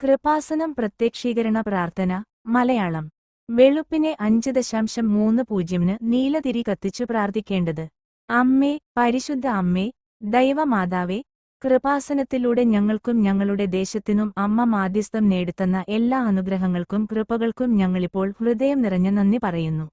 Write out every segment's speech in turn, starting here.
കൃപാസനം പ്രത്യക്ഷീകരണ പ്രാർത്ഥന മലയാളം. വെളുപ്പിനെ അഞ്ച് ദശാംശം മൂന്ന് പൂജ്യമിന് നീലതിരി കത്തിച്ചു പ്രാർത്ഥിക്കേണ്ടത്. അമ്മേ പരിശുദ്ധ അമ്മേ ദൈവമാതാവേ കൃപാസനത്തിലൂടെ ഞങ്ങൾക്കും ഞങ്ങളുടെ ദേശത്തിനും അമ്മ മാധ്യസ്ഥം നേടുത്തന്ന എല്ലാ അനുഗ്രഹങ്ങൾക്കും കൃപകൾക്കും ഞങ്ങളിപ്പോൾ ഹൃദയം നിറഞ്ഞ നന്ദി പറയുന്നു.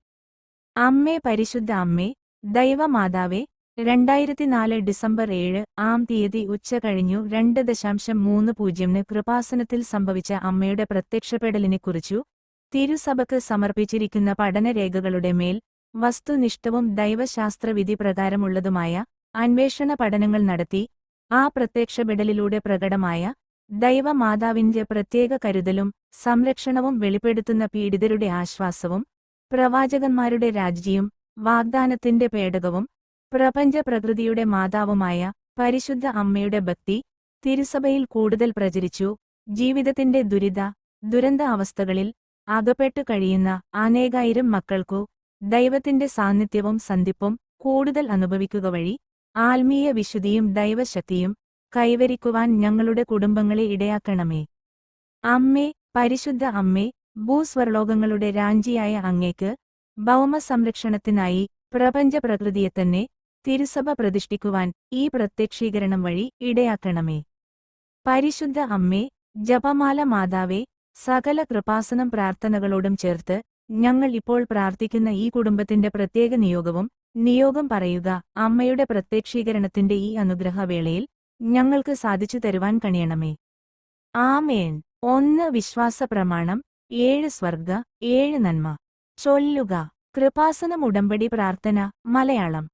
അമ്മേ പരിശുദ്ധ അമ്മേ ദൈവമാതാവേ രണ്ടായിരത്തിനാല് ഡിസംബർ ഏഴ് ആം തീയതി ഉച്ച കഴിഞ്ഞു രണ്ട് ദശാംശം മൂന്ന് പൂജ്യമിന് കൃപാസനത്തിൽ സംഭവിച്ച അമ്മയുടെ പ്രത്യക്ഷപ്പെടലിനെക്കുറിച്ചു തിരുസഭക്ക് സമർപ്പിച്ചിരിക്കുന്ന പഠനരേഖകളുടെ മേൽ വസ്തുനിഷ്ഠവും ദൈവശാസ്ത്രവിധി പ്രകാരമുള്ളതുമായ അന്വേഷണ പഠനങ്ങൾ നടത്തി ആ പ്രത്യക്ഷപ്പെടലിലൂടെ പ്രകടമായ ദൈവമാതാവിന്റെ പ്രത്യേക കരുതലും സംരക്ഷണവും വെളിപ്പെടുത്തുന്ന പീഡിതരുടെ ആശ്വാസവും പ്രവാചകന്മാരുടെ രാജ്യം വാഗ്ദാനത്തിന്റെ പേടകവും പ്രപഞ്ച പ്രകൃതിയുടെ മാതാവുമായ പരിശുദ്ധ അമ്മയുടെ ഭക്തി തിരുസഭയിൽ കൂടുതൽ പ്രചരിച്ചു. ജീവിതത്തിന്റെ ദുരിത ദുരന്ത അവസ്ഥകളിൽ അകപ്പെട്ടു കഴിയുന്ന അനേകായിരം മക്കൾക്കു ദൈവത്തിന്റെ സാന്നിധ്യവും സന്ധിപ്പും കൂടുതൽ അനുഭവിക്കുക വഴി ആത്മീയ വിശുദ്ധിയും ദൈവശക്തിയും കൈവരിക്കുവാൻ ഞങ്ങളുടെ കുടുംബങ്ങളെ ഇടയാക്കണമേ. അമ്മേ പരിശുദ്ധ അമ്മേ ഭൂസ്വർലോകങ്ങളുടെ രാഞ്ചിയായ അങ്ങേക്ക് ഭൗമസംരക്ഷണത്തിനായി പ്രപഞ്ച പ്രകൃതിയെ തന്നെ തിരുസഭ പ്രതിഷ്ഠിക്കുവാൻ ഈ പ്രത്യക്ഷീകരണം വഴി ഇടയാക്കണമേ. പരിശുദ്ധ അമ്മേ ജപമാല മാതാവേ സകല കൃപാസനം പ്രാർത്ഥനകളോടും ചേർത്ത് ഞങ്ങൾ ഇപ്പോൾ പ്രാർത്ഥിക്കുന്ന ഈ കുടുംബത്തിന്റെ പ്രത്യേക നിയോഗവും നിയോഗം പറയുക അമ്മയുടെ പ്രത്യക്ഷീകരണത്തിന്റെ ഈ അനുഗ്രഹവേളയിൽ ഞങ്ങൾക്ക് സാധിച്ചു തരുവാൻ കഴിയണമേ ആമേൻ. ഒന്ന് വിശ്വാസ പ്രമാണം ഏഴ് സ്വർഗ ഏഴ് നന്മ. ചൊല്ലുക. കൃപാസനം ഉടമ്പടി പ്രാർത്ഥന മലയാളം.